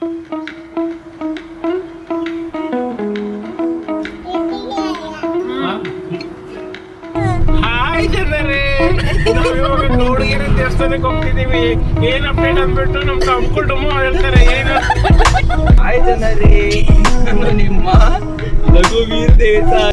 Hi ಜನರೇ. ದೇವಸ್ಥಾನಕ್ಕೆ ಹೋಗ್ತಿದೀವಿ. ಏನ್ ಅಪ್ಡೇಟ್ ಅಂದ್ಬಿಟ್ಟು ನಮ್ ಕಂಪ್ಕೊಂಡು ಹೇಳ್ತಾರೆ, ಏನು? ಹಾಯ್ ಜನರೇ. ನಿಮ್ಮ ರಘುವೀರ್ ದೇಸಾಯಿ.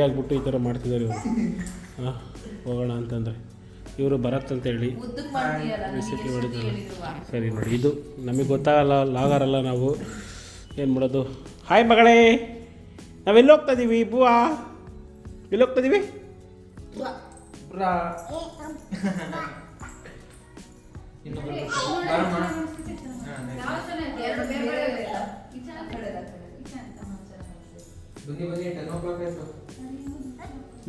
ಆಗಿಬಿಟ್ಟು ಈ ಥರ ಮಾಡ್ತಿದ್ದಾರೆ ಇವರು. ಹಾಂ ಹೋಗೋಣ ಅಂತಂದರೆ. ಇವರು ಬರತ್ತೆ ಅಂತ ಹೇಳಿ ರೆಸಿಪಿ ಮಾಡಿದ್ದಾರೆ ಸರಿ ನೋಡಿ ಇದು ನಮಗೆ ಗೊತ್ತಾಗಲ್ಲ ಲಾಗಾರಲ್ಲ ನಾವು. ಏನು ಮಾಡೋದು? ಹಾಯ್ ಮಗಳೇ. ನಾವೆಲ್ಲಿ ಹೋಗ್ತಾ ಇದೀವಿ? ಬುವಾ. ಎಲ್ಲಿ ಹೋಗ್ತಾ ಇದೀವಿ?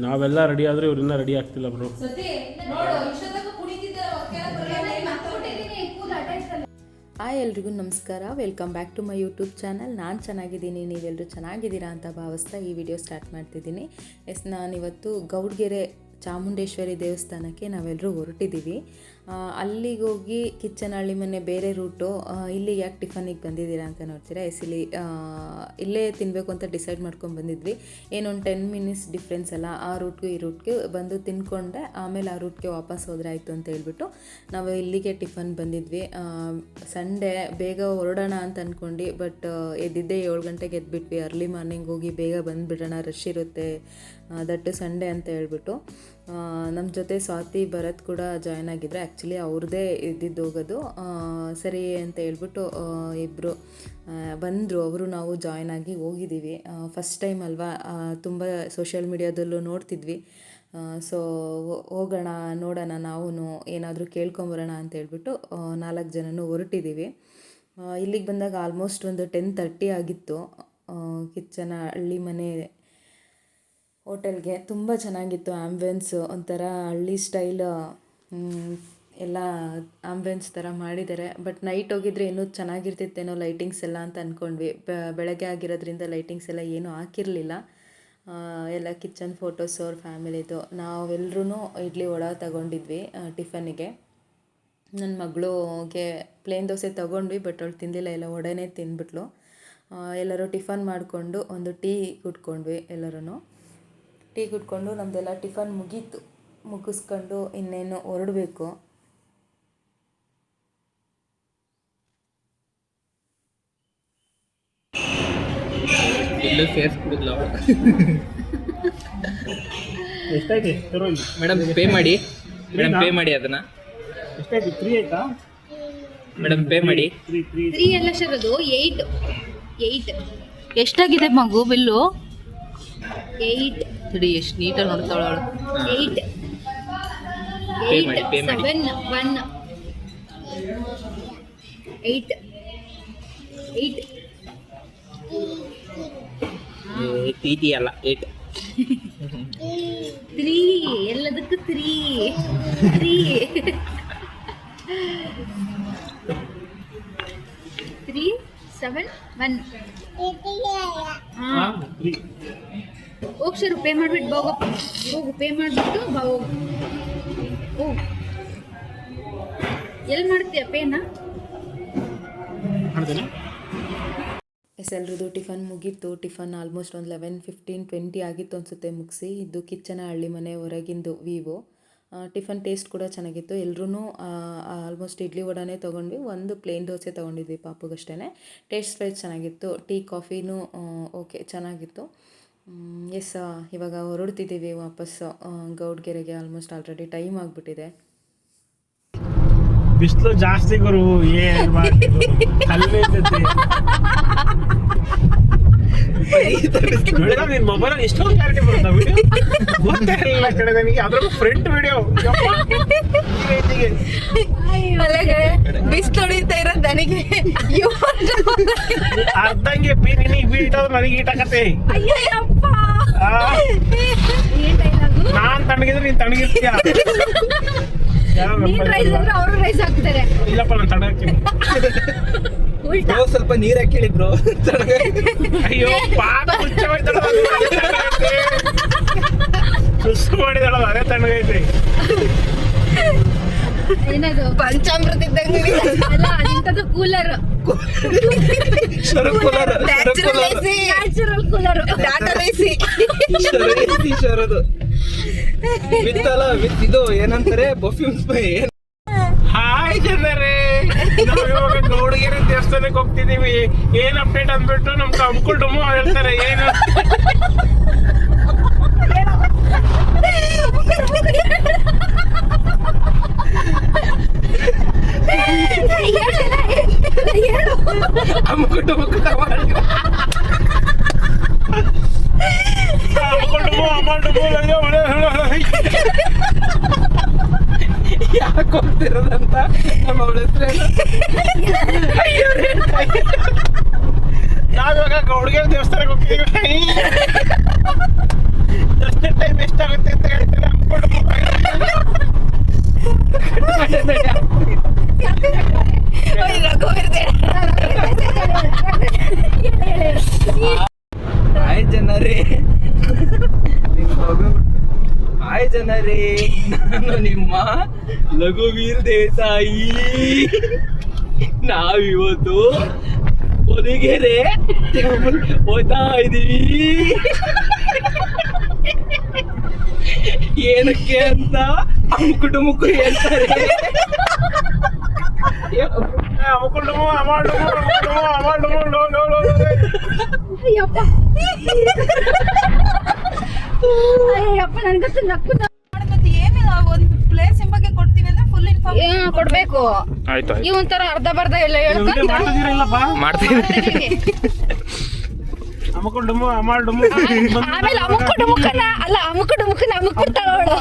ನಾವೆಲ್ಲ ರೆಡಿ ಆದ್ರೆ ಇವ್ರಿಂದ ರೆಡಿ ಆಗ್ತಿಲ್ಲ ಬ್ರೋ ಹಾಯ್ ಎಲ್ರಿಗೂ ನಮಸ್ಕಾರ. Welcome back to my YouTube channel ನಾನು ಚೆನ್ನಾಗಿದ್ದೀನಿ ನೀವೆಲ್ಲರೂ ಚೆನ್ನಾಗಿದ್ದೀರಾ ಅಂತ ಭಾವಿಸ್ತಾ ಈ ವಿಡಿಯೋ ಸ್ಟಾರ್ಟ್ ಮಾಡ್ತಿದ್ದೀನಿ. ಎಸ್ ನಾನಿವತ್ತು ಗೌಡ್ಗೆರೆ ಚಾಮುಂಡೇಶ್ವರಿ ದೇವಸ್ಥಾನಕ್ಕೆ ನಾವೆಲ್ಲರೂ ಹೊರಟಿದ್ದೀವಿ. ಅಲ್ಲಿಗೆ ಹೋಗಿ ಕಿಚ್ಚನಹಳ್ಳಿ ಮನೆ ಬೇರೆ ರೂಟು. ಇಲ್ಲಿ ಯಾಕೆ ಟಿಫನಿಗೆ ಬಂದಿದ್ದೀರಾ ಅಂತ ನೋಡ್ತೀರಾ. ಎಸ್, ಇಲ್ಲಿ ಇಲ್ಲೇ ತಿನ್ನಬೇಕು ಅಂತ ಡಿಸೈಡ್ ಮಾಡ್ಕೊಂಡು ಬಂದಿದ್ವಿ. ಏನೊಂದು ಟೆನ್ ಮಿನಿಟ್ಸ್ ಡಿಫ್ರೆನ್ಸ್ ಅಲ್ಲ, ಆ ರೂಟ್ಗೂ ಈ ರೂಟ್ಗೆ ಬಂದು ತಿನ್ಕೊಂಡೆ. ಆಮೇಲೆ ಆ ರೂಟ್ಗೆ ವಾಪಸ್ ಹೋದ್ರೆ ಆಯಿತು ಅಂತ ಹೇಳ್ಬಿಟ್ಟು ನಾವು ಇಲ್ಲಿಗೆ ಟಿಫನ್ ಬಂದಿದ್ವಿ. ಸಂಡೇ ಬೇಗ ಹೊರಡೋಣ ಅಂತ ಅಂದ್ಕೊಂಡು ಬಟ್ ಎದ್ದಿದ್ದೆ ಏಳು ಗಂಟೆಗೆ ಎದ್ಬಿಟ್ವಿ. ಅರ್ಲಿ ಮಾರ್ನಿಂಗ್ ಹೋಗಿ ಬೇಗ ಬಂದುಬಿಡೋಣ ರಶ್ ಇರುತ್ತೆ. ದಟ್ಟು ಸಂಡೇ ಅಂತ ಹೇಳ್ಬಿಟ್ಟು. ನಮ್ಮ ಜೊತೆ ಸ್ವಾತಿ ಭರತ್ ಕೂಡ ಜಾಯ್ನ್ ಆಗಿದ್ದರು ಆ್ಯಕ್ಚುಲಿ ಅವ್ರದ್ದೇ ಇದ್ದಿದ್ದು ಹೋಗೋದು. ಸರಿ ಅಂತ ಹೇಳ್ಬಿಟ್ಟು ಇಬ್ಬರು ಬಂದರು. ಅವರು ನಾವು ಜಾಯ್ನ್ ಆಗಿ ಹೋಗಿದ್ದೀವಿ ಫಸ್ಟ್ ಟೈಮ್ ಅಲ್ವಾ? ತುಂಬ ಸೋಷಿಯಲ್ ಮೀಡಿಯಾದಲ್ಲೂ ನೋಡ್ತಿದ್ವಿ. ಸೊ ಹೋಗೋಣ, ನೋಡೋಣ ನಾವು ಏನಾದರೂ ಕೇಳ್ಕೊಂಬರೋಣ ಅಂತ ಹೇಳ್ಬಿಟ್ಟು ನಾಲ್ಕು ಜನನೂ ಹೊರಟಿದ್ದೀವಿ ಇಲ್ಲಿಗೆ ಬಂದಾಗ ಆಲ್ಮೋಸ್ಟ್ ಒಂದು ಟೆನ್ ತರ್ಟಿ ಆಗಿತ್ತು. ಕಿಚ್ಚನ ಹಳ್ಳಿ ಮನೆ ಹೋಟೆಲ್ಗೆ ತುಂಬ ಚೆನ್ನಾಗಿತ್ತು ಆ್ಯಂಬುಲೆನ್ಸ್ ಒಂಥರ ಹಳ್ಳಿ ಸ್ಟೈಲ್ ಎಲ್ಲ ಆ್ಯಂಬುಲೆನ್ಸ್ ಥರ ಮಾಡಿದ್ದಾರೆ. ಬಟ್ ನೈಟ್ ಹೋಗಿದ್ರೆ ಇನ್ನೂ ಚೆನ್ನಾಗಿರ್ತಿತ್ತೇನೋ ಲೈಟಿಂಗ್ಸ್ ಎಲ್ಲ ಅಂತ ಅಂದ್ಕೊಂಡ್ವಿ ಬೆಳಗ್ಗೆ ಆಗಿರೋದ್ರಿಂದ ಲೈಟಿಂಗ್ಸ್ ಎಲ್ಲ ಏನೂ ಹಾಕಿರಲಿಲ್ಲ. ಎಲ್ಲ ಕಿಚನ್ ಫೋಟೋಸ್ ಅವ್ರ ಫ್ಯಾಮಿಲಿದು. ನಾವೆಲ್ಲರೂ ಇಡ್ಲಿ ವಡ ತಗೊಂಡಿದ್ವಿ ಟಿಫನ್ನಿಗೆ. ನನ್ನ ಮಗಳಿಗೆ ಪ್ಲೇನ್ ದೋಸೆ ತೊಗೊಂಡ್ವಿ, ಬಟ್ ಅವಳು ತಿಂದಿಲ್ಲ, ಎಲ್ಲ ಒಡನೆ ತಿಂದ್ಬಿಟ್ಲು. ಎಲ್ಲರೂ ಟಿಫನ್ ಮಾಡಿಕೊಂಡು ಒಂದು ಟೀ ಕುಟ್ಕೊಂಡ್ವಿ ಎಲ್ಲರೂ ಟೀ ಕುಟ್ಕೊಂಡು ನಮ್ಮದೆಲ್ಲ ಟಿಫನ್ ಮುಗೀತು. ಮುಗಿಸ್ಕೊಂಡು ಇನ್ನೇನು ಹೊರಡಬೇಕು. ಮೇಡಮ್ ಪೇ ಮಾಡಿ. ಮೇಡಮ್ ಪೇ ಮಾಡಿ ಅದನ್ನ. ಎಷ್ಟಾಯ್ತು? ಆಯ್ತಾ? ಮೇಡಮ್ ಪೇ ಮಾಡಿ. ತ್ರೀ ಎಲ್ಲ ಸರ್ ಅದು ಏಯ್ಟ್ ಏಯ್ಟ್ ಎಷ್ಟಾಗಿದೆ ಮಗು ಬಿಲ್ಲು? ಏಯ್ಟ್ ತಡಿ ಎಷ್ಟು ನೀಟಾಗಿ ನೋಡ್ತಾಳೆ ಅವಳು. ಏಯ್ಟ್ ಮಾಡಿ, ಮಾಡಿ. Seven one eight eight T T ಅಲ್ಲ ಏಟ್ ತ್ರೀ ಎಲ್ಲದಕ್ಕೂ three three three seven one ಹಾಂ ಫ್ರೀ ಪೇ ಮಾಡಿಬಿಟ್ಟು ಹೋಗಪ್ಪ ಹೋಗು ಪೇ ಮಾಡಿಬಿಟ್ಟು ಬಾ ಹೋಗು ಹೋಗು ಎಲ್ಲಿ ಮಾಡ್ತೀಯ ಪೇನ ಎಸ್ ಎಲ್ರದ್ದು ಟಿಫನ್ ಮುಗೀತು. ಟಿಫನ್ ಆಲ್ಮೋಸ್ಟ್ ಒಂದು ಲೆವೆನ್ ಫಿಫ್ಟೀನ್ ಟ್ವೆಂಟಿ ಆಗಿತ್ತು ಅನಿಸುತ್ತೆ ಮುಗಿಸಿ. ಇದು ಕಿಚ್ಚನ ಹಳ್ಳಿ ಮನೆ ಹೊರಗಿಂದು ವಿವೋ ಟಿಫನ್ ಟೇಸ್ಟ್ ಕೂಡ ಚೆನ್ನಾಗಿತ್ತು. ಎಲ್ಲರೂ ಆಲ್ಮೋಸ್ಟ್ ಇಡ್ಲಿ ವಡಾನೇ ತೊಗೊಂಡ್ವಿ. ಒಂದು ಪ್ಲೇನ್ ದೋಸೆ ತೊಗೊಂಡಿದ್ವಿ ಪಾಪುಗಷ್ಟೇ ಟೇಸ್ಟ್ ವೈಸ್ ಚೆನ್ನಾಗಿತ್ತು. ಟೀ ಕಾಫಿನೂ ಓಕೆ ಚೆನ್ನಾಗಿತ್ತು. ಎಸ್ ಇವಾಗ ಹೊರಡ್ತಿದ್ದೀವಿ ವಾಪಸ್ ಗೌಡ್ಗೆರೆಗೆ ಆಲ್ಮೋಸ್ಟ್ ಆಲ್ರೆಡಿ ಟೈಮ್ ಆಗಿಬಿಟ್ಟಿದೆ. ಬಿಸಿಲು ಜಾಸ್ತಿ ಗುರು ಏನ್. ಮೇಡಮ್ ನಿನ್ ಮೊಬೈಲ್ ಎಷ್ಟೊಂದು ಕ್ಲಾರಿಟಿ ಬರುತ್ತಾ ವಿಡಿಯೋ ಗೊತ್ತೇ ಇರಲಿಲ್ಲ ಕಡೆ ನನಗೆ. ಅದ್ರಲ್ಲೂ ಫ್ರಂಟ್ ವಿಡಿಯೋ ಬಿಸ್ ಹೊಡಿತಾ ಇರೋದು ನನಗೆ ಅರ್ಧಂಗೆ ಪಿ ನಿನಗೆ ಬೀಟೋದು ನನಗೆ ಈಟಾಕತ್ತೆ ಅಯ್ಯಪ್ಪ ನಾನ್ ತಣ್ಣಗಿದ್ರೆ ನೀನ್ ತಣ್ಣಗಿರ್ತೀಯ. ನೀನ್ ರೈಸ್ ಅಂದ್ರೆ ಅವರು ರೈಸ್ ಹಾಕ್ತಾರೆ. ಇಲ್ಲಪ್ಪ ನಾನು ತಣ್ಣಗಿರ್ತೀನಿ. ಉಲ್ಟಾ. ಸ್ವಲ್ಪ ನೀರ್ ಹಾಕಿಳಿ ಬ್ರೋ. ಅಯ್ಯೋ ಪಾಪ ಮುಚ್ಚ ಹೋಯ್ತಲ್ಲ ಅದು ಅದೇ ತಣ್ಣಗೈತೆ. ಸುಸ್ಸು ಮಾಡಿದಳ ಅದೇ ತಣ್ಣಗೈತಿ. ಏನದು? ಪಂಚಾಮೃತ ಇದ್ದಂಗೆ ಅಲ್ಲ ಅದಿಂತದ್ದು ಕೂಲರ್ ನ್ಯಾಚುರಲ್ ಕೂಲರ್ ಶರದು. ವಿತ್ ಅಲ್ಲ ವಿತ್ ಇದು ಏನಂತಾರೆ? ಪರ್ಫ್ಯೂಮ್ಸ್ ಹಾಯ್ ಜನರೇ. ನಾವು ಇವಾಗ ದೇವಸ್ಥಾನಕ್ಕೆ ಹೋಗ್ತಿದೀವಿ ಏನ್ ಅಪ್ಡೇಟ್ ಅಂದ್ಬಿಟ್ಟು ನಮ್ ಡುಮ್ಮು ಹೇಳ್ತಾರೆ, ಏನು? ಅಮ್ಮ ಕುಟುಂಬ ಅಮ್ಮ ಕುಟುಂಬ ಯಾಕೆ ಹೋಗ್ತಿರೋದಂತ ನಮ್ಮ ಅವಳ ಹೆಸರೇನು ನಾವಿವಾಗ ಗೌಡಗೆರೆ ದೇವಸ್ಥಾನಕ್ಕೆ ಹೋಗ್ತಿದೀವಿ ಎಷ್ಟು ಟೈಮ್ ಎಷ್ಟಾಗುತ್ತೆ ಅಂತ ಹೇಳ್ತಾರೆ ಅಂದ್ಕೊಂಡು ಹಾಯ್ ಜನರೇ ಹಾಯ್ ಜನರೇ ನಾನು ನಿಮ್ಮ ಲಘುವೀರ್ ದೇಸಾಯಿ ನಾವಿವತ್ತು ಹೊದಿಗೆರೆ ಹೋಗ್ತಾ ಇದೀವಿ. ಏನಕ್ಕೆ ಅಂತ ಕುಟುಂಬಕ್ಕೂ ಹೇಳ್ತಾರೆ. ಅಯ್ಯಪ್ಪ. ಡುಮ್ಮು ನಕ್ಕು ಡುಮ್ಮು ಏನಿಲ್ಲ, ಒಂದು ಪ್ಲೇಸ್ ಡುಮ್ಮು ಲೋ ಕೊಡ್ಬೇಕು. ಆಯ್ತು ಈ ಒಂಥರ ಅರ್ಧ ಬರ್ಧ ಇಲ್ಲ ಮಾಡ್ತೀವಿ ಆಮೇಲೆ ಮುಖನ ಅಲ್ಲ ಬಿಡ್ತಾಳ ಅವಳು.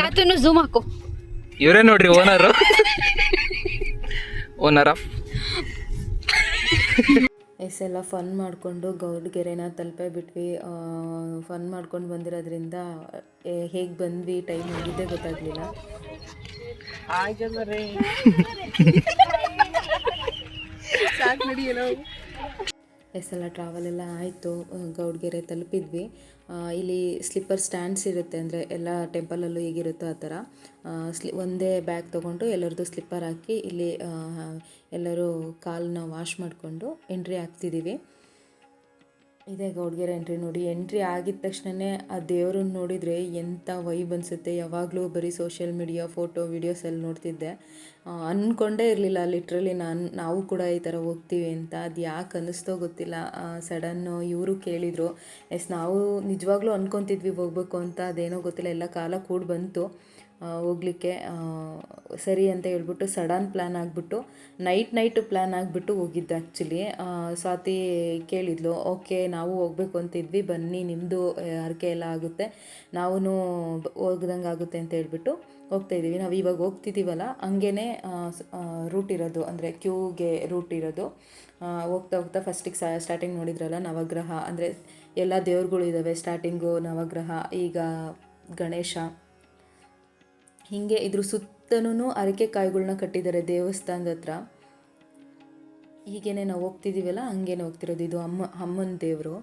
ತಾತನು ಝೂಮ್ ಹಾಕು. ಇವರೇ ನೋಡ್ರಿ ಓನರ್. ಓನರ್ ಆಫ್ ಎಷ್ಟೆಲ್ಲ ಫನ್ ಮಾಡಿಕೊಂಡು ಗೌಡ್ಗೆರೆನ ತಲುಪೇ ಬಿಟ್ವಿ ಫನ್ ಮಾಡ್ಕೊಂಡು ಬಂದಿರೋದ್ರಿಂದ ಹೇಗೆ ಬಂದ್ವಿ ಟೈಮ್ ಮುಗಿದೇ ಗೊತ್ತಾಗಲಿಲ್ಲ. ಎಲ್ಲ ಟ್ರಾವೆಲ್ ಎಲ್ಲ ಆಯಿತು. ಗೌಡ್ಗೆರೆ ತಲುಪಿದ್ವಿ. ಇಲ್ಲಿ ಸ್ಲಿಪ್ಪರ್ ಸ್ಟ್ಯಾಂಡ್ಸ್ ಇರುತ್ತೆ ಅಂದರೆ ಎಲ್ಲ ಟೆಂಪಲಲ್ಲೂ ಹೇಗಿರುತ್ತೋ ಆ ಥರ. ಸ್ಲಿ ಒಂದೇ ಬ್ಯಾಗ್ ತೊಗೊಂಡು ಎಲ್ಲರದ್ದು ಸ್ಲಿಪ್ಪರ್ ಹಾಕಿ ಇಲ್ಲಿ ಎಲ್ಲರೂ ಕಾಲನ್ನ ವಾಶ್ ಮಾಡಿಕೊಂಡು ಎಂಟ್ರಿ ಆಗ್ತಿದ್ದೀವಿ ಇದೇ ಗೌಡ್ಗೆರೆ ಎಂಟ್ರಿ ನೋಡಿ. ಎಂಟ್ರಿ ಆಗಿದ ತಕ್ಷಣವೇ ಆ ದೇವ್ರನ್ನ ನೋಡಿದರೆ ಎಂಥ ವೈಬ್ ಅನಿಸುತ್ತೆ. ಯಾವಾಗಲೂ ಬರೀ ಸೋಷಿಯಲ್ ಮೀಡಿಯಾ ಫೋಟೋ ವೀಡಿಯೋಸಲ್ಲಿ ನೋಡ್ತಿದ್ದೆ. ಅಂದ್ಕೊಂಡೇ ಇರಲಿಲ್ಲ ಲಿಟ್ರಲಿ ನಾನು, ನಾವು ಕೂಡ ಈ ಥರ ಹೋಗ್ತೀವಿ ಅಂತ. ಅದು ಯಾಕೆ ಅನ್ನಿಸ್ತೋ ಗೊತ್ತಿಲ್ಲ. ಸಡನ್ನು ಇವರು ಕೇಳಿದರು, ಎಸ್, ನಾವು ನಿಜವಾಗ್ಲೂ ಅಂದ್ಕೊತಿದ್ವಿ ಹೋಗ್ಬೇಕು ಅಂತ, ಅದೇನೋ ಗೊತ್ತಿಲ್ಲ, ಎಲ್ಲ ಕಾಲ ಕೂಡ ಬಂತು ಹೋಗ್ಲಿಕ್ಕೆ. ಸರಿ ಅಂತ ಹೇಳ್ಬಿಟ್ಟು ಸಡನ್ ಪ್ಲ್ಯಾನ್ ಆಗಿಬಿಟ್ಟು ನೈಟ್ ನೈಟ್ ಪ್ಲ್ಯಾನ್ ಆಗಿಬಿಟ್ಟು ಹೋಗಿದ್ದು ಆ್ಯಕ್ಚುಲಿ ಸ್ವಾತಿ ಕೇಳಿದ್ಲು, ಓಕೆ, ನಾವು ಹೋಗ್ಬೇಕು ಅಂತಿದ್ವಿ, ಬನ್ನಿ ನಿಮ್ಮದು ಹರಕೆ ಎಲ್ಲ ಆಗುತ್ತೆ. ನಾವೂ ಹೋಗ್ದಂಗೆ ಆಗುತ್ತೆ ಅಂತ ಹೇಳ್ಬಿಟ್ಟು ಹೋಗ್ತಾ ಇದ್ದೀವಿ. ನಾವು ಇವಾಗ ಹೋಗ್ತಿದ್ದೀವಲ್ಲ ಹಂಗೇ ರೂಟ್ ಇರೋದು, ಅಂದರೆ ಕ್ಯೂಗೆ ರೂಟ್ ಇರೋದು. ಹೋಗ್ತಾ ಹೋಗ್ತಾ ಫಸ್ಟಿಗೆ ಸ್ಟಾರ್ಟಿಂಗ್ ನೋಡಿದ್ರಲ್ಲ, ನವಗ್ರಹ, ಅಂದರೆ ಎಲ್ಲ ದೇವ್ರುಗಳು ಇದ್ದಾವೆ ಸ್ಟಾರ್ಟಿಂಗು ನವಗ್ರಹ, ಈಗ ಗಣೇಶ. ಹೀಗೆ ಇದ್ರ ಸುತ್ತನೂ ಅರಕೆ ಕಾಯಿಗಳನ್ನ ಕಟ್ಟಿದ್ದಾರೆ ದೇವಸ್ಥಾನದ ಹತ್ರ. ಹೀಗೇನೆ ನಾವು ಹೋಗ್ತಿದ್ದೀವಲ್ಲ ಹಂಗೇನೆ ಹೋಗ್ತಿರೋದು. ಇದು ಅಮ್ಮ, ಅಮ್ಮನ ದೇವರು.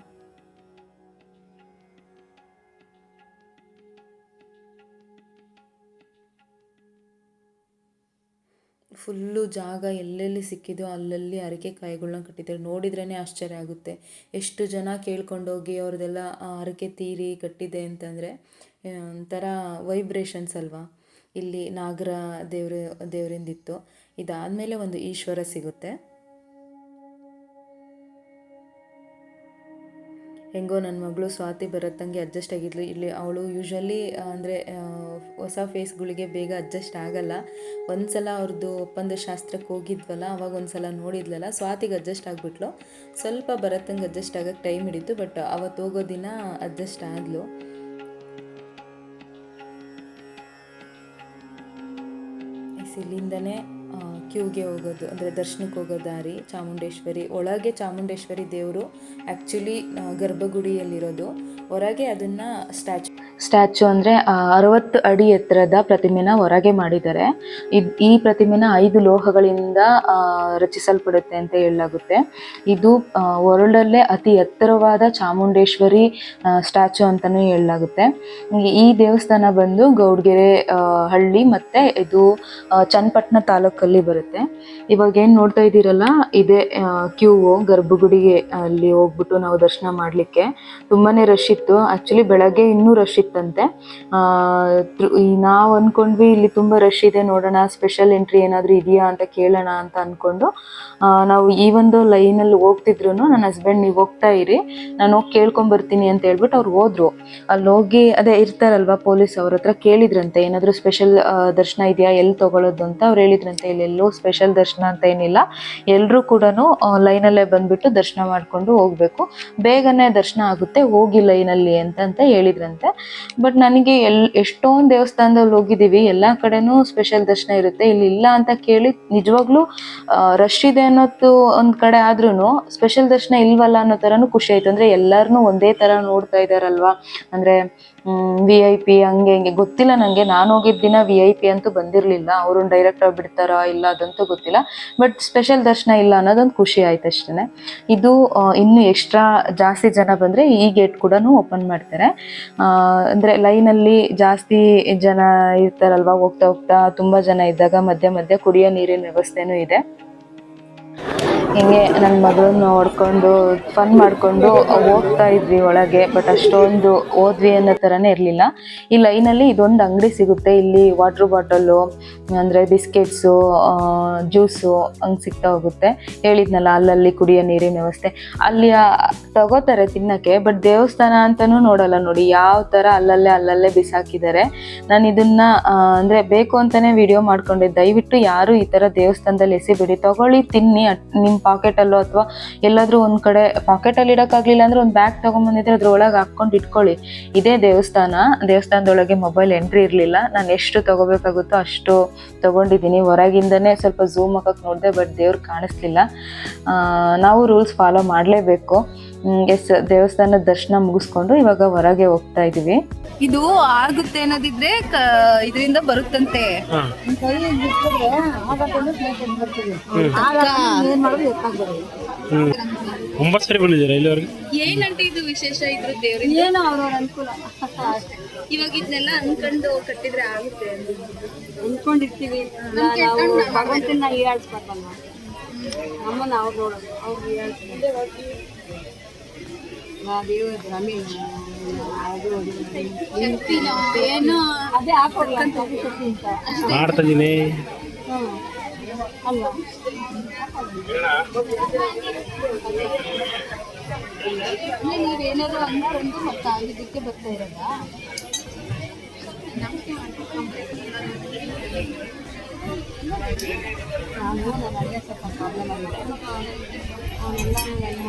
ಫುಲ್ಲು ಜಾಗ ಎಲ್ಲೆಲ್ಲಿ ಸಿಕ್ಕಿದೋ ಅಲ್ಲಲ್ಲಿ ಅರಕೆ ಕಾಯಿಗಳ್ನ ಕಟ್ಟಿದ್ದಾರೆ. ನೋಡಿದ್ರೇ ಆಶ್ಚರ್ಯ ಆಗುತ್ತೆ. ಎಷ್ಟು ಜನ ಕೇಳ್ಕೊಂಡೋಗಿ ಅವ್ರದ್ದೆಲ್ಲ ಆ ಹರಕೆ ತೀರಿ, ಕಟ್ಟಿದೆ ಅಂತಂದರೆ ಒಂಥರ ವೈಬ್ರೇಷನ್ಸ್ ಅಲ್ವಾ? ಇಲ್ಲಿ ನಾಗರ ದೇವ್ರ, ದೇವರಿಂದಿತ್ತು. ಇದಾದಮೇಲೆ ಒಂದು ಈಶ್ವರ ಸಿಗುತ್ತೆ. ಹೆಂಗೋ ನನ್ನ ಮಗಳು ಸ್ವಾತಿ ಬರತ್ತಂಗೆ ಅಡ್ಜಸ್ಟ್ ಆಗಿದ್ಲು. ಇಲ್ಲಿ ಅವಳು ಯೂಶ್ವಲಿ ಅಂದರೆ ಹೊಸ ಫೇಸ್ಗಳಿಗೆ ಬೇಗ ಅಡ್ಜಸ್ಟ್ ಆಗಲ್ಲ. ಒಂದು ಸಲ ಅವ್ರದ್ದು ಒಪ್ಪಂದ ಶಾಸ್ತ್ರಕ್ಕೆ ಹೋಗಿದ್ವಲ್ಲ, ಅವಾಗ ಒಂದು ಸಲ ನೋಡಿದ್ಲಲ್ಲ, ಸ್ವಾತಿಗೆ ಅಡ್ಜಸ್ಟ್ ಆಗಿಬಿಟ್ಲು. ಸ್ವಲ್ಪ ಬರತ್ತಂಗೆ ಅಡ್ಜಸ್ಟ್ ಆಗೋಕ್ಕೆ ಟೈಮ್ ಹಿಡಿತು ಬಟ್ ಅವತ್ತು ಹೋಗೋ ದಿನ ಅಡ್ಜಸ್ಟ್ ಆದ್ಲು. ಇಲ್ಲಿಂದನೇ ಕ್ಯೂಗೆ ಹೋಗೋದು, ಅಂದರೆ ದರ್ಶನಕ್ಕೆ ಹೋಗೋ ದಾರಿ, ಚಾಮುಂಡೇಶ್ವರಿ. ಒಳಗೆ ಚಾಮುಂಡೇಶ್ವರಿ ದೇವರು ಆ್ಯಕ್ಚುಲಿ ಗರ್ಭಗುಡಿಯಲ್ಲಿರೋದು. ಹೊರಗೆ ಅದನ್ನು ಸ್ಟ್ಯಾಚು ಸ್ಟ್ಯಾಚು ಅಂದರೆ ಅರವತ್ತು ಅಡಿ ಎತ್ತರದ ಪ್ರತಿಮೆನ ಹೊರಗೆ ಮಾಡಿದ್ದಾರೆ. ಇದು, ಈ ಪ್ರತಿಮೆನ ಐದು ಲೋಹಗಳಿಂದ ರಚಿಸಲ್ಪಡುತ್ತೆ ಅಂತ ಹೇಳಲಾಗುತ್ತೆ. ಇದು ವರ್ಲ್ಡಲ್ಲೇ ಅತಿ ಎತ್ತರವಾದ ಚಾಮುಂಡೇಶ್ವರಿ ಸ್ಟ್ಯಾಚು ಅಂತಲೂ ಹೇಳಲಾಗುತ್ತೆ. ಈ- ದೇವಸ್ಥಾನ ಬಂದು ಗೌಡ್ಗೆರೆ ಹಳ್ಳಿ ಮತ್ತು ಇದು ಚನ್ನಪಟ್ಟಣ ತಾಲೂಕಲ್ಲಿ ಬರುತ್ತೆ. ಇವಾಗ ಏನು ನೋಡ್ತಾ ಇದ್ದೀರಲ್ಲ, ಇದೇ ಕ್ಯೂ ಗರ್ಭಗುಡಿಗೆ ಅಲ್ಲಿ ಹೋಗ್ಬಿಟ್ಟು ನಾವು ದರ್ಶನ ಮಾಡಲಿಕ್ಕೆ ತುಂಬಾ ರಶ್ ಇತ್ತು. ಆ್ಯಕ್ಚುಲಿ ಬೆಳಗ್ಗೆ ಇನ್ನೂ ರಶ್ ಇತ್ತಂತೆ ಈ ನಾವು ಅಂದ್ಕೊಂಡ್ವಿ ಇಲ್ಲಿ ತುಂಬ ರಶ್ ಇದೆ ನೋಡೋಣ ಸ್ಪೆಷಲ್ ಎಂಟ್ರಿ ಏನಾದರೂ ಇದೆಯಾ ಅಂತ ಕೇಳೋಣ ಅಂತ ಅಂದ್ಕೊಂಡು ನಾವು ಈ ಒಂದು ಲೈನಲ್ಲಿ ಹೋಗ್ತಿದ್ರು ನನ್ನ ಹಸ್ಬೆಂಡ್ ನೀವು ಹೋಗ್ತಾ ಇರಿ, ನಾನು ಹೋಗಿ ಕೇಳ್ಕೊಂಬರ್ತೀನಿ ಅಂತ ಹೇಳ್ಬಿಟ್ಟು ಅವ್ರು ಹೋದ್ರು. ಅಲ್ಲಿ ಹೋಗಿ, ಅದೇ ಇರ್ತಾರಲ್ವಾ ಪೊಲೀಸ್ ಅವ್ರ ಹತ್ರ ಕೇಳಿದ್ರಂತೆ, ಏನಾದರೂ ಸ್ಪೆಷಲ್ ದರ್ಶನ ಇದೆಯಾ ಎಲ್ಲಿ ತಗೊಳ್ಳೋದು ಅಂತ ಅವ್ರು ಹೇಳಿದ್ರಂತೆ, ಇಲ್ಲಿ ಎಲ್ಲೂ ಸ್ಪೆಷಲ್ ದರ್ಶನ ಅಂತ ಏನಿಲ್ಲ. ಎಲ್ಲರೂ ಕೂಡ ಲೈನಲ್ಲೇ ಬಂದ್ಬಿಟ್ಟು ದರ್ಶನ ಮಾಡಿಕೊಂಡು ಹೋಗ್ಬೇಕು. ಬೇಗನೆ ದರ್ಶನ ಆಗುತ್ತೆ, ಹೋಗಿ ಲೈನಲ್ಲಿ ಅಂತ ಹೇಳಿದ್ರಂತೆ. ಬಟ್ ನನಗೆ ಎಲ್, ಎಷ್ಟೊಂದು ದೇವಸ್ಥಾನದಲ್ಲಿ ಹೋಗಿದ್ದೀವಿ, ಎಲ್ಲ ಕಡೆನೂ ಸ್ಪೆಷಲ್ ದರ್ಶನ ಇರುತ್ತೆ. ಇಲ್ಲಿ ಇಲ್ಲ ಅಂತ ಕೇಳಿ ನಿಜವಾಗ್ಲೂ ರಶ್ ಇದೆ ಅನ್ನೋದು ಒಂದು ಕಡೆ ಆದ್ರೂ ಸ್ಪೆಷಲ್ ದರ್ಶನ ಇಲ್ವಲ್ಲ ಅನ್ನೋ ಥರನೂ ಖುಷಿ ಆಯ್ತು. ಅಂದರೆ ಎಲ್ಲರನ್ನೂ ಒಂದೇ ಥರ ನೋಡ್ತಾ ಇದ್ದಾರಲ್ವಾ ಅಂದರೆ ವಿ ಐ ಪಿ ಹಂಗೆ ಹಿಂಗೆ. ಗೊತ್ತಿಲ್ಲ ನನಗೆ ನಾನು ಹೋಗಿದ್ದ ದಿನ ವಿ ಐ ಪಿ ಅಂತೂ ಬಂದಿರಲಿಲ್ಲ. ಅವ್ರನ್ನ ಡೈರೆಕ್ಟ್ ಆಗಿ ಬಿಡ್ತಾರಾ ಇಲ್ಲ ಅದಂತೂ ಗೊತ್ತಿಲ್ಲ. ಬಟ್ ಸ್ಪೆಷಲ್ ದರ್ಶನ ಇಲ್ಲ ಅನ್ನೋದೊಂದು ಖುಷಿ ಆಯ್ತು ಅಷ್ಟೇ ಇದು ಇನ್ನು ಎಕ್ಸ್ಟ್ರಾ ಜಾಸ್ತಿ ಜನ ಬಂದರೆ ಈ ಗೇಟ್ ಕೂಡ ಓಪನ್ ಮಾಡ್ತಾರೆ. ಅಂದ್ರೆ ಲೈನಲ್ಲಿ ಜಾಸ್ತಿ ಜನ ಇರ್ತಾರಲ್ವಾ? ಹೋಗ್ತಾ ಹೋಗ್ತಾ ತುಂಬ ಜನ ಇದ್ದಾಗ ಮಧ್ಯ ಮಧ್ಯ ಕುಡಿಯೋ ನೀರಿನ ವ್ಯವಸ್ಥೆನೂ ಇದೆ. ಹಿಂಗೆ ನನ್ನ ಮಗಳನ್ನ ಹೊಡ್ಕೊಂಡು ಫನ್ ಮಾಡಿಕೊಂಡು ಹೋಗ್ತಾ ಇದ್ವಿ ಒಳಗೆ ಬಟ್ ಅಷ್ಟೊಂದು ಓದ್ವಿ ಅನ್ನೋ ಥರನೇ ಇರಲಿಲ್ಲ. ಈ ಲೈನಲ್ಲಿ ಇದೊಂದು ಅಂಗಡಿ ಸಿಗುತ್ತೆ, ಇಲ್ಲಿ ವಾಟ್ರ್ ಬಾಟಲು ಅಂದರೆ ಬಿಸ್ಕೆಟ್ಸು ಜ್ಯೂಸು ಹಂಗೆ ಸಿಗ್ತಾ ಹೋಗುತ್ತೆ. ಹೇಳಿದ್ನಲ್ಲ, ಅಲ್ಲಲ್ಲಿ ಕುಡಿಯೋ ನೀರಿನ ವ್ಯವಸ್ಥೆ. ಅಲ್ಲಿ ತಗೋತಾರೆ ತಿನ್ನಕ್ಕೆ ಬಟ್ ದೇವಸ್ಥಾನ ಅಂತಲೂ ನೋಡಲ್ಲ ನೋಡಿ, ಯಾವ ಥರ ಅಲ್ಲಲ್ಲೇ ಅಲ್ಲಲ್ಲೇ ಬಿಸಾಕಿದ್ದಾರೆ. ನಾನು ಇದನ್ನು ಅಂದರೆ ಬೇಕು ಅಂತಲೇ ವಿಡಿಯೋ ಮಾಡ್ಕೊಂಡೆ ದಯವಿಟ್ಟು ಯಾರು ಈ ಥರ ದೇವಸ್ಥಾನದಲ್ಲಿ ಎಸಿಬಿಡಿ, ತಗೊಳ್ಳಿ, ತಿನ್ನಿ, ಅಟ್- ನಿಮ್ ಪಾಕೆಟಲ್ಲೋ ಅಥವಾ ಎಲ್ಲಾದ್ರೂ ಒಂದು ಕಡೆ ಪಾಕೆಟಲ್ಲಿ ಇಡೋಕ್ಕಾಗಲಿಲ್ಲ ಅಂದ್ರೆ ಒಂದು ಬ್ಯಾಗ್ ತಗೊಂಬಂದಿದ್ರೆ ಅದ್ರೊಳಗೆ ಹಾಕ್ಕೊಂಡು ಇಟ್ಕೊಳ್ಳಿ. ಇದೇ ದೇವಸ್ಥಾನ, ದೇವಸ್ಥಾನದೊಳಗೆ ಮೊಬೈಲ್ ಎಂಟ್ರಿ ಇರಲಿಲ್ಲ. ನಾನು ಎಷ್ಟು ತಗೋಬೇಕಾಗುತ್ತೋ ಅಷ್ಟು ತಗೊಂಡಿದ್ದೀನಿ. ಹೊರಗಿಂದನೇ ಸ್ವಲ್ಪ ಝೂಮ್ ಹಾಕಕ್ಕೆ ನೋಡಿದೆ ಬಟ್ ದೇವ್ರು ಕಾಣಿಸ್ಲಿಲ್ಲ. ನಾವು ರೂಲ್ಸ್ ಫಾಲೋ ಮಾಡಲೇಬೇಕು. ಎಸ್ ದೇವಸ್ಥಾನದ ದರ್ಶನ ಮುಗಿಸ್ಕೊಂಡು ಇವಾಗ ಹೊರಗೆ ಹೋಗ್ತಾ ಇದೀವಿ. ಇದು ಆಗುತ್ತೆ ಅನ್ನೋದಿದ್ರೆ ಇದರಿಂದ ಬರುತ್ತಂತೆ. ಒಂಬತ್ತು ಸರಿ ಬಂದಿದ್ದೀರಾ ಇಲ್ಲಿವರೆಗೆ? ಏನಂటే ಇದು ವಿಶೇಷ ಇದ್ರು ದೇವ್ರಿಗೆ ಏನೋ ಅವ್ರವ್ರ ಅನುಕೂಲ. ಇವಾಗ ಇದನ್ನೆಲ್ಲ ಅನ್ಕೊಂಡು ಕಟ್ಟಿದ್ರೆ ಆಗುತ್ತೆ. ಅನ್ಕೊಂಡಿರ್ತೀವಿ. ನಾವು ಭಗವಂತನ ಹೀಯಾಳಿಸ್ಬಾರ್ದಲ್ವ ಅಮ್ಮನ ಅವ್ರು ನೋಡೋದು. ಅವ್ರು ಹೀಯಾಳಿಸ್ಬಾರ್ದು ಅಲ್ವಾ ನೀವೇನಾದ್ರು ಅನ್ಕೊಂಡು ಮತ್ತೆ ಆಗಿದ್ದಕ್ಕೆ ಬರ್ತಾ ಇರೋದಾ? ನಾನು ಸ್ವಲ್ಪ ಪ್ರಾಬ್ಲಮ್ ಆಗಿದೆ. ಅವನ್ನೆಲ್ಲ ಏನು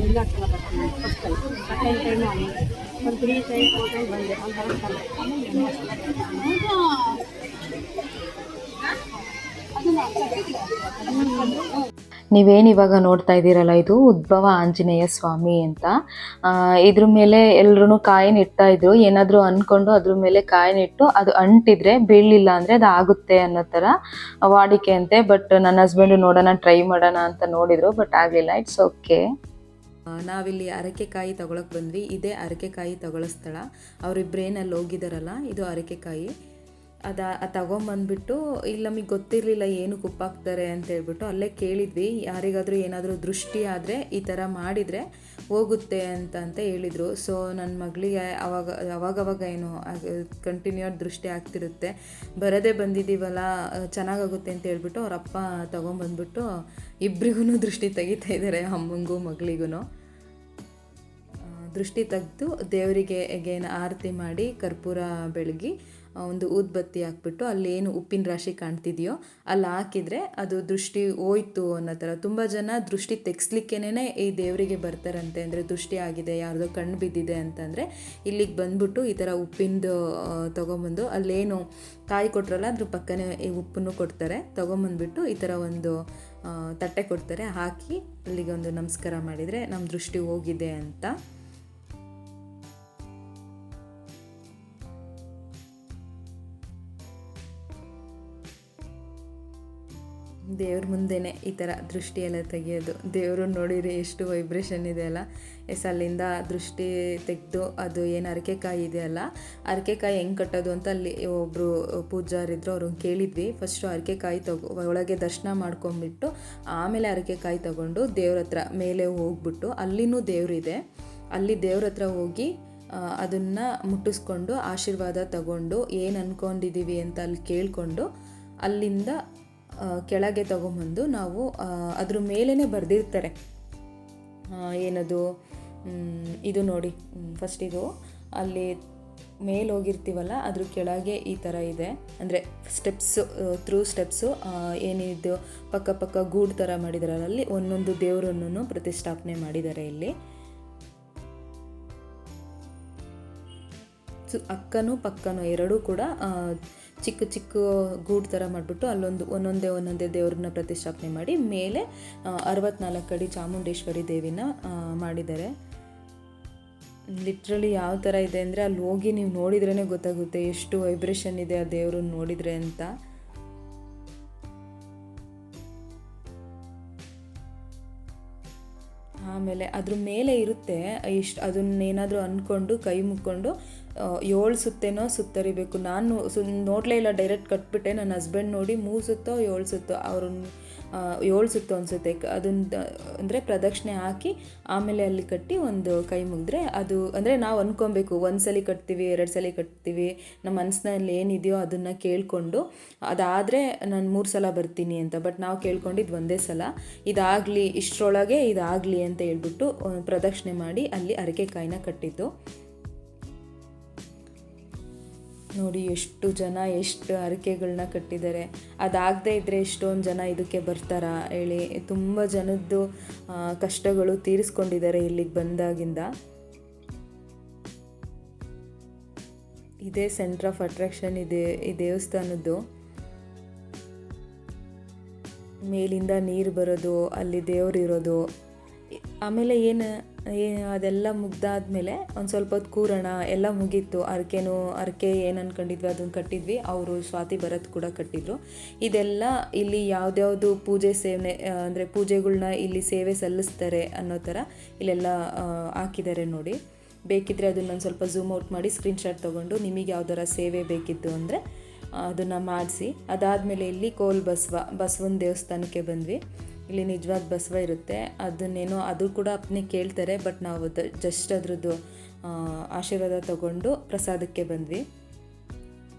ನಿಲ್ಲಕ್ಕೆ ಬರ್ತೀನಿ ಫಸ್ಟ್ ಟೈಮ್ ಸೆಕೆಂಡ್ ಟೈಮ್ ಅವನು ಒಂದು ತ್ರೀ ಟೈಮ್ ಫೋರ್ ಟೈಮ್ ಬಂದೆ ಅವ್ನು ಬರೋಕ್ಕಲ್ಲ ನೀವೇನು ಇವಾಗ ನೋಡ್ತಾ ಇದ್ದೀರಲ್ಲ, ಇದು ಉದ್ಭವ ಆಂಜನೇಯ ಸ್ವಾಮಿ ಅಂತ. ಇದ್ರ ಮೇಲೆ ಎಲ್ಲರೂ ಕಾಯಿನ ಇಡ್ತಾ ಇದ್ರು. ಏನಾದರೂ ಅನ್ಕೊಂಡು ಅದ್ರ ಮೇಲೆ ಕಾಯಿನಿಟ್ಟು ಅದು ಅಂಟಿದ್ರೆ, ಬೀಳಲಿಲ್ಲ ಅಂದರೆ ಅದು ಆಗುತ್ತೆ ಅನ್ನೋ ಥರ ವಾಡಿಕೆ ಅಂತೆ. ಬಟ್ ನನ್ನ ಹಸ್ಬೆಂಡು ನೋಡೋಣ ಟ್ರೈ ಮಾಡೋಣ ಅಂತ ನೋಡಿದ್ರು ಬಟ್ ಆಗಲಿಲ್ಲ. ಇಟ್ಸ್ ಓಕೆ ನಾವಿಲ್ಲಿ ಅರಕೆಕಾಯಿ ತಗೊಳಕ್ ಬಂದ್ವಿ. ಇದೇ ಅರಕೆಕಾಯಿ ತಗೊಳ್ಳೋ ಸ್ಥಳ. ಅವರಿಬ್ಬರೇನಲ್ಲಿ ಹೋಗಿದ್ದಾರಲ್ಲ ಇದು ಅರಕೆಕಾಯಿ. ಅದ ತಗೊಂಬಂದ್ಬಿಟ್ಟು, ಇಲ್ಲಿ, ನಮಗೆ ಗೊತ್ತಿರಲಿಲ್ಲ ಏನು ಕುಪ್ಪಾಕ್ತಾರೆ ಅಂತ ಹೇಳ್ಬಿಟ್ಟು ಅಲ್ಲೇ ಕೇಳಿದ್ವಿ. ಯಾರಿಗಾದರೂ ಏನಾದರೂ ದೃಷ್ಟಿ ಆದರೆ ಈ ಥರ ಮಾಡಿದರೆ ಹೋಗುತ್ತೆ ಅಂತ ಅಂತ ಹೇಳಿದರು. ಸೊ ನನ್ನ ಮಗಳಿಗೆ ಅವಾಗ, ಅವಾಗವಾಗ ಏನು ಕಂಟಿನ್ಯೂ ದೃಷ್ಟಿ ಆಗ್ತಿರುತ್ತೆ. ಬರದೇ ಬಂದಿದ್ದೀವಲ್ಲ ಚೆನ್ನಾಗಾಗುತ್ತೆ ಅಂತ ಹೇಳ್ಬಿಟ್ಟು ಅವ್ರ ಅಪ್ಪ ತೊಗೊಂಬಂದ್ಬಿಟ್ಟು ಇಬ್ರಿಗೂ ದೃಷ್ಟಿ ತೆಗಿತಾ ಇದ್ದಾರೆ ಅಮ್ಮಂಗೂ ಮಗಳಿಗೂ ದೃಷ್ಟಿ ತೆಗೆದು ದೇವರಿಗೆ ಏನು ಆರತಿ ಮಾಡಿ ಕರ್ಪೂರ ಬೆಳಗಿ ಒಂದು ಊದ್ಬತ್ತಿ ಹಾಕ್ಬಿಟ್ಟು ಏನು ಉಪ್ಪಿನ ರಾಶಿ ಕಾಣ್ತಿದೆಯೋ ಅಲ್ಲಿ ಹಾಕಿದರೆ ಅದು ದೃಷ್ಟಿ ಹೋಯ್ತು ಅನ್ನೋ ಥರ. ತುಂಬ ಜನ ದೃಷ್ಟಿ ತೆಗ್ಸ್ಲಿಕ್ಕೇನೆ ಈ ದೇವರಿಗೆ ಬರ್ತಾರಂತೆ ಅಂದರೆ ದೃಷ್ಟಿ ಆಗಿದೆ, ಯಾರ್ದೋ ಕಣ್ಣು ಬಿದ್ದಿದೆ ಅಂತಂದರೆ ಇಲ್ಲಿಗೆ ಬಂದ್ಬಿಟ್ಟು ಈ ಥರ ಉಪ್ಪಿಂದು ತೊಗೊಂಬಂದು ಅಲ್ಲೇನು ಕಾಯಿ ಕೊಟ್ರಲ್ಲ ಅದ್ರ ಪಕ್ಕನೇ ಈ ಉಪ್ಪನ್ನು ಕೊಡ್ತಾರೆ. ತೊಗೊಂಬಂದ್ಬಿಟ್ಟು ಈ ಥರ ಒಂದು ತಟ್ಟೆ ಕೊಡ್ತಾರೆ. ಹಾಕಿ ಅಲ್ಲಿಗೆ ಒಂದು ನಮಸ್ಕಾರ ಮಾಡಿದರೆ ನಮ್ಮ ದೃಷ್ಟಿ ಹೋಗಿದೆ ಅಂತ. ದೇವ್ರ ಮುಂದೆನೇ ಈ ಥರ ದೃಷ್ಟಿಯೆಲ್ಲ ತೆಗೆಯೋದು. ದೇವರು ನೋಡಿರಿ ಎಷ್ಟು ವೈಬ್ರೇಷನ್ ಇದೆ ಅಲ್ಲ. ಎಸ್, ಅಲ್ಲಿಂದ ದೃಷ್ಟಿ ತೆಗೆದು ಅದು ಏನು ಅರಕೆಕಾಯಿ ಇದೆ ಅಲ್ಲ. ಅರಕೆಕಾಯಿ ಹೆಂಗೆ ಕಟ್ಟೋದು ಅಂತ ಅಲ್ಲಿ ಒಬ್ಬರು ಪೂಜಾರಿದ್ರು ಅವ್ರನ್ನ ಕೇಳಿದ್ವಿ. ಫಸ್ಟು ಅರಕೆಕಾಯಿ ತಗೋ, ಒಳಗೆ ದರ್ಶನ ಮಾಡ್ಕೊಂಬಿಟ್ಟು ಆಮೇಲೆ ಅರಕೆಕಾಯಿ ತಗೊಂಡು ದೇವ್ರ ಹತ್ರ ಮೇಲೆ ಹೋಗ್ಬಿಟ್ಟು ಅಲ್ಲಿನೂ ದೇವ್ರಿದೆ ಅಲ್ಲಿ ದೇವ್ರ ಹತ್ರ ಹೋಗಿ ಅದನ್ನು ಮುಟ್ಟಿಸ್ಕೊಂಡು ಆಶೀರ್ವಾದ ತಗೊಂಡು ಏನು ಅಂದ್ಕೊಂಡಿದ್ದೀವಿ ಅಂತ ಅಲ್ಲಿ ಕೇಳಿಕೊಂಡು ಅಲ್ಲಿಂದ ಕೆಳಗೆ ತಗೊಂಬಂದು ನಾವು ಅದ್ರ ಮೇಲೇ ಬರೆದಿರ್ತಾರೆ. ಏನದು? ಇದು ನೋಡಿ. ಫಸ್ಟ್ ಇದು. ಅಲ್ಲಿ ಮೇಲೆ ಹೋಗಿರ್ತೀವಲ್ಲ, ಅದ್ರ ಕೆಳಗೆ ಈ ಥರ ಇದೆ. ಅಂದರೆ ಸ್ಟೆಪ್ಸು ಥ್ರೂ ಸ್ಟೆಪ್ಸು ಏನಿದು? ಪಕ್ಕ ಪಕ್ಕ ಗೂಡು ಥರ ಮಾಡಿದಾರಲ್ಲ, ಅಲ್ಲಿ ಒಂದೊಂದು ದೇವರನ್ನು ಪ್ರತಿಷ್ಠಾಪನೆ ಮಾಡಿದ್ದಾರೆ ಇಲ್ಲಿ. ಸೊ ಅಕ್ಕನೂ ಪಕ್ಕನೂ ಎರಡೂ ಕೂಡ ಚಿಕ್ಕ ಚಿಕ್ಕ ಗೂಡು ಥರ ಮಾಡಿಬಿಟ್ಟು ಅಲ್ಲೊಂದು ಒಂದೊಂದೇ ಒಂದೊಂದೇ ದೇವ್ರನ್ನ ಪ್ರತಿಷ್ಠಾಪನೆ ಮಾಡಿ ಮೇಲೆ ಅರವತ್ನಾಲ್ಕು ಅಡಿ ಚಾಮುಂಡೇಶ್ವರಿ ದೇವಿನ ಮಾಡಿದ್ದಾರೆ. ಲಿಟ್ರಲಿ ಯಾವ ಥರ ಇದೆ ಅಂದರೆ ಅಲ್ಲಿ ಹೋಗಿ ನೀವು ನೋಡಿದ್ರೇ ಗೊತ್ತಾಗುತ್ತೆ ಎಷ್ಟು ವೈಬ್ರೇಷನ್ ಇದೆ ಆ ದೇವ್ರನ್ನ ನೋಡಿದರೆ ಅಂತ. ಆಮೇಲೆ ಅದ್ರ ಮೇಲೆ ಇರುತ್ತೆ, ಇಷ್ಟು ಅದನ್ನೇನಾದರೂ ಅಂದ್ಕೊಂಡು, ಕೈ ಮುಕ್ಕೊಂಡು ಏಳು ಸುತ್ತೇನೋ ಸುತ್ತರಿಬೇಕು. ನಾನು ಸು, ನೋಡಲೇ ಇಲ್ಲ ಡೈರೆಕ್ಟ್ ಕಟ್ಬಿಟ್ಟೆ. ನನ್ನ ಹಸ್ಬೆಂಡ್ ನೋಡಿ ಮೂರು ಸುತ್ತೋ ಏಳು ಸುತ್ತೋ ಅವ್ರನ್ನ ಏಳು ಸುತ್ತೋ ಅನಿಸುತ್ತೆ. ಅದನ್ನ ಅಂದರೆ ಪ್ರದಕ್ಷಿಣೆ ಹಾಕಿ ಆಮೇಲೆ ಅಲ್ಲಿ ಕಟ್ಟಿ ಒಂದು ಕೈ ಮುಗಿದ್ರೆ ಅದು, ಅಂದರೆ ನಾವು ಅಂದ್ಕೊಬೇಕು ಒಂದು ಸಲ ಕಟ್ತೀವಿ, ಎರಡು ಸಲ ಕಟ್ತೀವಿ, ನಮ್ಮ ಮನಸ್ಸಿನಲ್ಲಿ ಏನಿದೆಯೋ ಅದನ್ನು ಕೇಳಿಕೊಂಡು, ಅದಾದರೆ ನಾನು ಮೂರು ಸಲ ಬರ್ತೀನಿ ಅಂತ. ಬಟ್ ನಾವು ಕೇಳ್ಕೊಂಡಿದ್ದು ಒಂದೇ ಸಲ. ಇದಾಗಲಿ, ಇಷ್ಟರೊಳಗೆ ಇದಾಗಲಿ ಅಂತ ಹೇಳ್ಬಿಟ್ಟು ಪ್ರದಕ್ಷಿಣೆ ಮಾಡಿ ಅಲ್ಲಿ ಅರಕೆಕಾಯಿನ ಕಟ್ಟಿದ್ದು. ನೋಡಿ ಎಷ್ಟು ಜನ ಎಷ್ಟು ಹರಕೆಗಳನ್ನ ಕಟ್ಟಿದ್ದಾರೆ. ಅದಾಗದೇ ಇದ್ದರೆ ಎಷ್ಟೊಂದು ಜನ ಇದಕ್ಕೆ ಬರ್ತಾರಾ ಹೇಳಿ ತುಂಬ ಜನದ್ದು ಕಷ್ಟಗಳು ತೀರಿಸ್ಕೊಂಡಿದ್ದಾರೆ ಇಲ್ಲಿಗೆ ಬಂದಾಗಿಂದ. ಇದೇ ಸೆಂಟ್ರ್ ಆಫ್ ಅಟ್ರಾಕ್ಷನ್ ಇದೆ, ಈ ದೇವಸ್ಥಾನದ್ದು. ಮೇಲಿಂದ ನೀರು ಬರೋದು, ಅಲ್ಲಿ ದೇವ್ರು ಇರೋದು. ಆಮೇಲೆ ಏನು ಅದೆಲ್ಲ ಮುಗ್ದಾದ್ಮೇಲೆ ಒಂದು ಸ್ವಲ್ಪ ಹೊತ್ತು ಕೂರೋಣ, ಎಲ್ಲ ಮುಗೀತು, ಅರ್ಕೆನೂ, ಅರ್ಕೆ ಏನು ಅನ್ಕೊಂಡಿದ್ವಿ ಅದನ್ನು ಕಟ್ಟಿದ್ವಿ, ಅವರು ಸ್ವಾತಿ ಭರತ್ ಕೂಡ ಕಟ್ಟಿದ್ರು. ಇದೆಲ್ಲ ಇಲ್ಲಿ ಯಾವುದ್ಯಾವುದು ಪೂಜೆ ಸೇವನೆ ಅಂದರೆ ಪೂಜೆಗಳನ್ನ ಇಲ್ಲಿ ಸೇವೆ ಸಲ್ಲಿಸ್ತಾರೆ ಅನ್ನೋ ಥರ ಇಲ್ಲೆಲ್ಲ ಹಾಕಿದ್ದಾರೆ ನೋಡಿ. ಬೇಕಿದ್ದರೆ ಅದನ್ನೊಂದು ಸ್ವಲ್ಪ ಝೂಮ್ ಔಟ್ ಮಾಡಿ ಸ್ಕ್ರೀನ್ಶಾಟ್ ತೊಗೊಂಡು ನಿಮಗೆ ಯಾವ್ದಾರ ಸೇವೆ ಬೇಕಿತ್ತು ಅಂದರೆ ಅದನ್ನು ಮಾಡಿಸಿ. ಅದಾದಮೇಲೆ ಇಲ್ಲಿ ಕೋಲ್ ಬಸವ, ಬಸವನ ದೇವಸ್ಥಾನಕ್ಕೆ ಬಂದ್ವಿ. ಇಲ್ಲಿ ನಿಜವಾದ ಬಸವ ಇರುತ್ತೆ. ಅದನ್ನೇನೋ ಅದು ಕೂಡ ಅಪ್ಪನೇ ಕೇಳ್ತಾರೆ, ಬಟ್ ನಾವು ಜಸ್ಟ್ ಅದ್ರದ್ದು ಆಶೀರ್ವಾದ ತಗೊಂಡು ಪ್ರಸಾದಕ್ಕೆ ಬಂದ್ವಿ.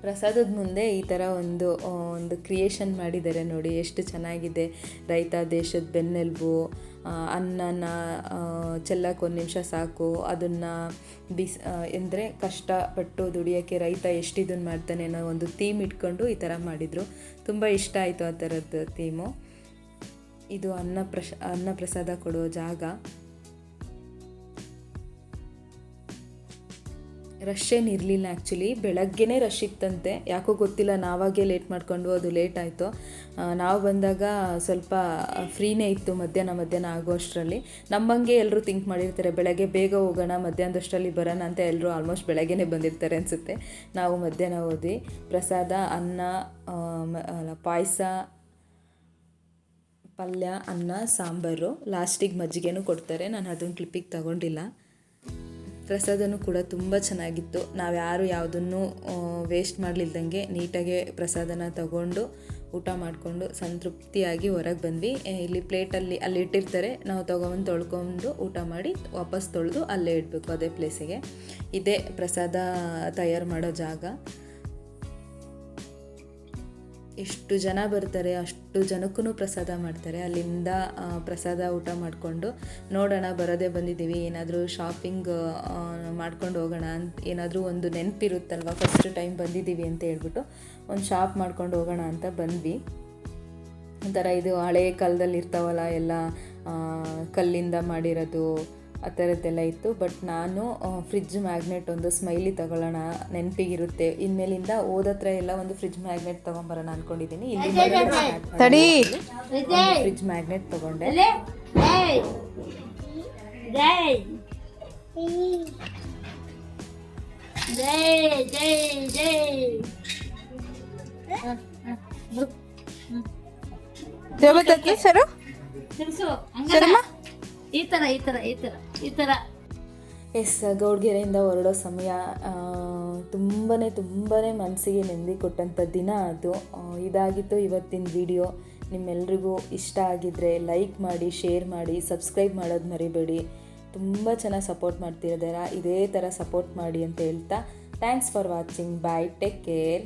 ಪ್ರಸಾದದ ಮುಂದೆ ಈ ಥರ ಒಂದು ಒಂದು ಕ್ರಿಯೇಷನ್ ಮಾಡಿದ್ದಾರೆ ನೋಡಿ, ಎಷ್ಟು ಚೆನ್ನಾಗಿದೆ. ರೈತ ದೇಶದ ಬೆನ್ನೆಲುಬು ಅನ್ನನ ಚೆಲ್ಲಕ್ಕೆ ಒಂದು ನಿಮಿಷ ಸಾಕು, ಅದನ್ನು ಬಿಸ್ ಎಂದರೆ ಕಷ್ಟಪಟ್ಟು ದುಡಿಯೋಕ್ಕೆ ರೈತ ಎಷ್ಟು ಇದನ್ನು ಮಾಡ್ತಾನೆ ಅನ್ನೋ ಒಂದು ಥೀಮ್ ಇಟ್ಕೊಂಡು ಈ ಥರ ಮಾಡಿದರು. ತುಂಬ ಇಷ್ಟ ಆಯಿತು ಆ ಥರದ್ದು ಥೀಮು ಇದು ಅನ್ನ ಪ್ರಶ, ಅನ್ನ ಪ್ರಸಾದ ಕೊಡೋ ಜಾಗ. ರಶ್ ಏನು ಇರಲಿಲ್ಲ ಆ್ಯಕ್ಚುಲಿ ಬೆಳಗ್ಗೆನೇ ರಶ್ ಇತ್ತಂತೆ. ಯಾಕೋ ಗೊತ್ತಿಲ್ಲ, ನಾವಾಗೇ ಲೇಟ್ ಮಾಡ್ಕೊಂಡು ಅದು ಲೇಟ್ ಆಯಿತು. ನಾವು ಬಂದಾಗ ಸ್ವಲ್ಪ ಫ್ರೀನೇ ಇತ್ತು ಮಧ್ಯಾಹ್ನ ಮಧ್ಯಾಹ್ನ ಆಗೋ ಅಷ್ಟರಲ್ಲಿ ನಮ್ಮಂಗೆ ಎಲ್ಲರೂ ಥಿಂಕ್ ಮಾಡಿರ್ತಾರೆ, ಬೆಳಗ್ಗೆ ಬೇಗ ಹೋಗೋಣ, ಮಧ್ಯಾಹ್ನದಷ್ಟರಲ್ಲಿ ಬರೋಣ ಅಂತ ಎಲ್ಲರೂ ಆಲ್ಮೋಸ್ಟ್ ಬೆಳಗ್ಗೆನೇ ಬಂದಿರ್ತಾರೆ ಅನಿಸುತ್ತೆ. ನಾವು ಮಧ್ಯಾಹ್ನ ಹೋದ್ವಿ. ಪ್ರಸಾದ, ಅನ್ನ ಪಾಯಸ ಪಲ್ಯ, ಅನ್ನ, ಸಾಂಬಾರು ಲಾಸ್ಟಿಗೆ ಮಜ್ಜಿಗೆನೂ ಕೊಡ್ತಾರೆ. ನಾನು ಅದನ್ನು ಕ್ಲಿಪ್ಪಿಗೆ ತಗೊಂಡಿಲ್ಲ. ಪ್ರಸಾದನೂ ಕೂಡ ತುಂಬ ಚೆನ್ನಾಗಿತ್ತು. ನಾವು ಯಾರು ಯಾವುದನ್ನು ವೇಸ್ಟ್ ಮಾಡಲಿಲ್ದಂಗೆ ನೀಟಾಗೆ ಪ್ರಸಾದನ ತಗೊಂಡು, ಊಟ ಮಾಡಿಕೊಂಡು ಸಂತೃಪ್ತಿಯಾಗಿ ಹೊರಗೆ ಬಂದ್ವಿ. ಇಲ್ಲಿ ಪ್ಲೇಟಲ್ಲಿ ಅಲ್ಲಿ ಇಟ್ಟಿರ್ತಾರೆ. ನಾವು ತೊಗೊಂಬಂದು ತೊಳ್ಕೊಂಡು ಊಟ ಮಾಡಿ ವಾಪಸ್ ತೊಳೆದು ಅಲ್ಲೇ ಇಡಬೇಕು ಅದೇ ಪ್ಲೇಸಿಗೆ ಇದೇ ಪ್ರಸಾದ ತಯಾರು ಮಾಡೋ ಜಾಗ. ಎಷ್ಟು ಜನ ಬರ್ತಾರೆ, ಅಷ್ಟು ಜನಕ್ಕೂ ಪ್ರಸಾದ ಮಾಡ್ತಾರೆ. ಅಲ್ಲಿಂದ ಪ್ರಸಾದ ಊಟ ಮಾಡಿಕೊಂಡು, ನೋಡೋಣ, ಬರೋದೇ ಬಂದಿದ್ದೀವಿ, ಏನಾದರೂ ಶಾಪಿಂಗ್ ಮಾಡ್ಕೊಂಡು ಹೋಗೋಣ ಅಂತ ಏನಾದರೂ ಒಂದು ನೆನಪಿರುತ್ತಲ್ವ? ಫಸ್ಟ್ ಟೈಮ್ ಬಂದಿದ್ದೀವಿ ಅಂತ ಹೇಳ್ಬಿಟ್ಟು ಒಂದು ಶಾಪ್ ಮಾಡ್ಕೊಂಡು ಹೋಗೋಣ ಅಂತ ಬಂದ್ವಿ. ಒಂಥರ ಇದು ಹಳೆಯ ಕಾಲದಲ್ಲಿ ಇರ್ತಾವಲ್ಲ ಎಲ್ಲ ಕಲ್ಲಿಂದ ಮಾಡಿರೋದು ಆ ಥರದ್ದೆಲ್ಲ ಇತ್ತು. ಬಟ್ ನಾನು ಫ್ರಿಜ್ ಮ್ಯಾಗ್ನೆಟ್ ಒಂದು ಸ್ಮೈಲಿ ತಗೊಳ್ಳೋಣ ನೆನಪಿಗಿರುತ್ತೆ. ಇನ್ಮೇಲಿಂದ ಓದತ್ರ ಎಲ್ಲ ಒಂದು ಫ್ರಿಜ್ ಮ್ಯಾಗ್ನೆಟ್ ತೊಗೊಂಬರೋಣ ಅನ್ಕೊಂಡಿದ್ದೀನಿ ಇಲ್ಲಿ ತಡಿ. ಫ್ರಿಜ್ ಮ್ಯಾಗ್ನೆಟ್ ತಗೊಂಡೆ. ಈ ತರ ಈ ತರ ಈ ತರ. ಈ ಥರ ಎಸ್, ಗೌಡ್ಗೆರೆಯಿಂದ ಹೊರಡೋ ಸಮಯ ತುಂಬಾ ತುಂಬಾ ಮನಸ್ಸಿಗೆ ನೆಮ್ಮದಿ ಕೊಟ್ಟಂಥ ದಿನ ಅದು. ಇದಾಗಿತ್ತು ಇವತ್ತಿನ ವಿಡಿಯೋ. ನಿಮ್ಮೆಲ್ರಿಗೂ ಇಷ್ಟ ಆಗಿದ್ದರೆ ಲೈಕ್ ಮಾಡಿ, ಶೇರ್ ಮಾಡಿ, ಸಬ್ಸ್ಕ್ರೈಬ್ ಮಾಡೋದು ಮರಿಬೇಡಿ. ತುಂಬ ಚೆನ್ನಾಗಿ ಸಪೋರ್ಟ್ ಮಾಡ್ತಿರೋದಾರ? ಇದೇ ಥರ ಸಪೋರ್ಟ್ ಮಾಡಿ ಅಂತ ಹೇಳ್ತಾ thanks for watching. Bye, take care.